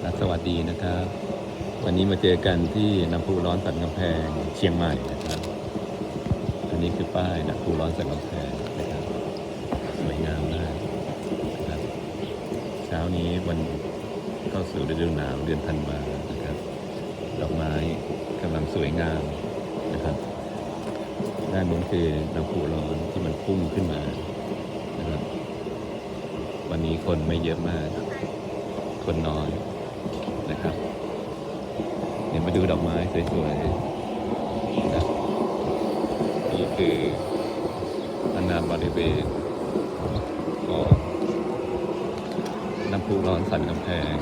และสวัสดีนะครับ วันนี้มาเจอกันที่น้ำพุร้อนสันกำแพงเชียงใหม่นะครับ อันนี้คือป้ายน้ำพุร้อนสันกำแพงนะครับสวยงามมากนะครับเช้านี้วันเข้าสู่ฤดูหนาวเดือนธันวานะครับ ดอกไม้กำลังสวยงามนะครับด้านนู้นคือน้ำพุร้อนที่มันพุ่งขึ้นมานะครับ วันนี้คนไม่เยอะมาก คนน้อย นะครับ เดี๋ยวมาดูดอกไม้สวยๆนะครับนี่คืออนาบริเวณของน้ำพุร้อนสันกำแพง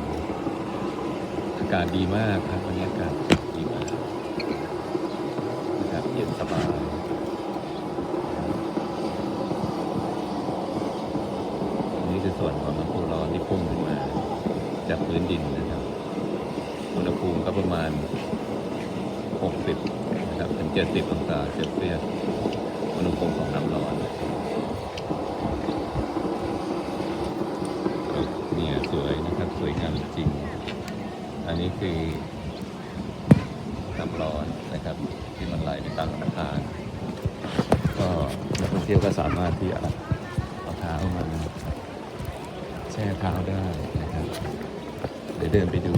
อากาศดีมากครับวันนี้อากาศดีมากนะครับเย็นสบายนนี้คือส่วนของน้ำพุร้อนที่พุ่งขึ้นมาจากพื้นดินนะครับ อุณหภูมิก็ประมาณ 60 นะครับ ถึง 70 องศาเซลเซียสอุณหภูมิของน้ำร้อนเนี่ยสวยนะครับ สวยงามจริง อันนี้คือน้ำร้อนนะครับ ที่มันไหลไปตามลำธารก็นักท่องเที่ยวก็สามารถที่จะเอาเท้ามาแช่เท้าได้นะครับเดี๋ยวเดินไปดู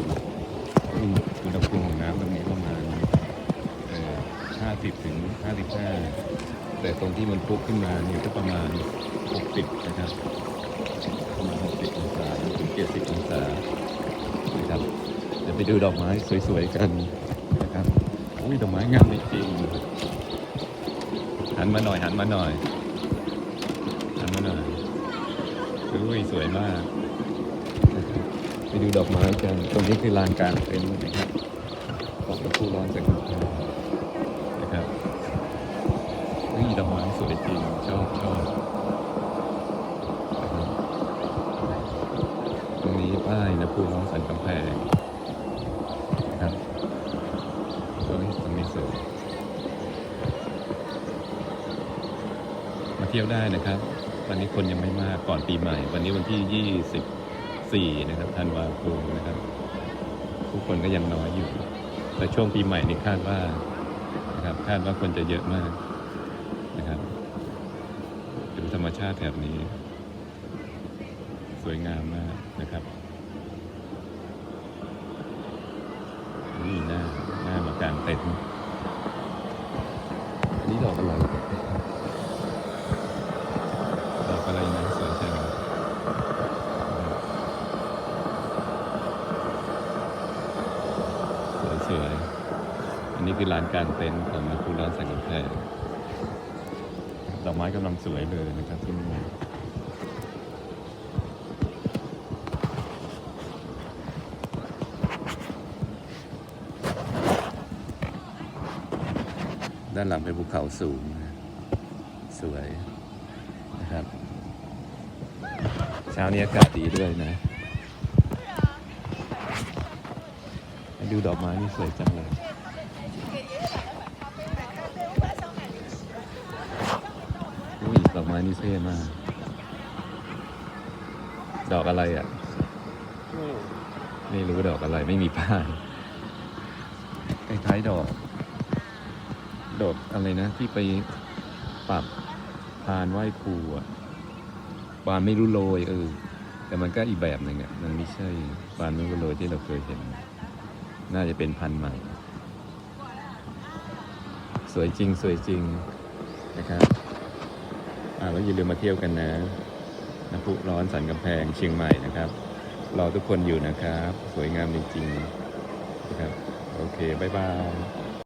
ถึง55แต่ตรงที่มันพุขึ้นมาเนี่ยก็ประมาณ 60 นะครับ ประมาณ 60 องศาถึง70 องศานะครับเดี๋ยวไปดูดอกไม้สวยๆกันนะครับอุ้ยดอกไม้งามจริงหันมาหน่อยหันมาหน่อยหันมาหน่อยอุ้ยสวยมากไปดูดอกไม้กัน ตรงนี้คือลานกลางเต็นท์นะครับของตะพูร้อนจากกรุงเทพนะครับนี่ดอกไม้สวยจริงชอบชอบนะครับ ตรงนี้ป้ายนะพูร้อนสันกำแพงครับตรงนี้ตรงนี้สวยมาเที่ยวได้นะครับวันนี้คนยังไม่มากก่อนปีใหม่ วันนี้วันที่ 24 นะครับธันวาคมนะครับผู้คนก็ยังน้อยอยู่ แต่ช่วงปีใหม่นี่คาดว่านะครับคาดว่าคนจะเยอะมากนะครับดูธรรมชาติแถบนี้ สวยงามมากนะครับ นี่หน้าหน้างเต็นท์อันนี้ดอกอะไรดอกอะไรนะสวยจังสวยสวยๆอันนี้คือลานกางเต็นท์ของนักพูร้อนสังกำแพงดอกไม้กำลังสวยเลยนะครับที่นี่ ด้านหลังเป็นภูเขาสูงนะสวยนะครับ เช้านี้อากาศดีด้วยนะ ดูดอกไม้นี่สวยจังเลยอุ้ยดอกไม้นี่เท่มาก ดอกอะไรอะ ไม่รู้ดอกอะไรไม่มีป้ายคล้ายๆดอก ดอกอะไรนะ ที่ไปปรับพานไหว้ครูอะปานไม่รู้โรยเออ แต่มันก็อีกแบบหนึ่งอะมันไม่ใช่ปานไม่รู้โรยที่เราเคยเห็น น่าจะเป็นพันธุ์ใหม่ สวยจริงสวยจริงนะครับอ่าแล้วอย่าลืมมาเที่ยวกันนะน้ำพุร้อนสันกำแพงเชียงใหม่นะครับ รอทุกคนอยู่นะครับ สวยงามจริงๆนะครับ โอเค บ๊ายบาย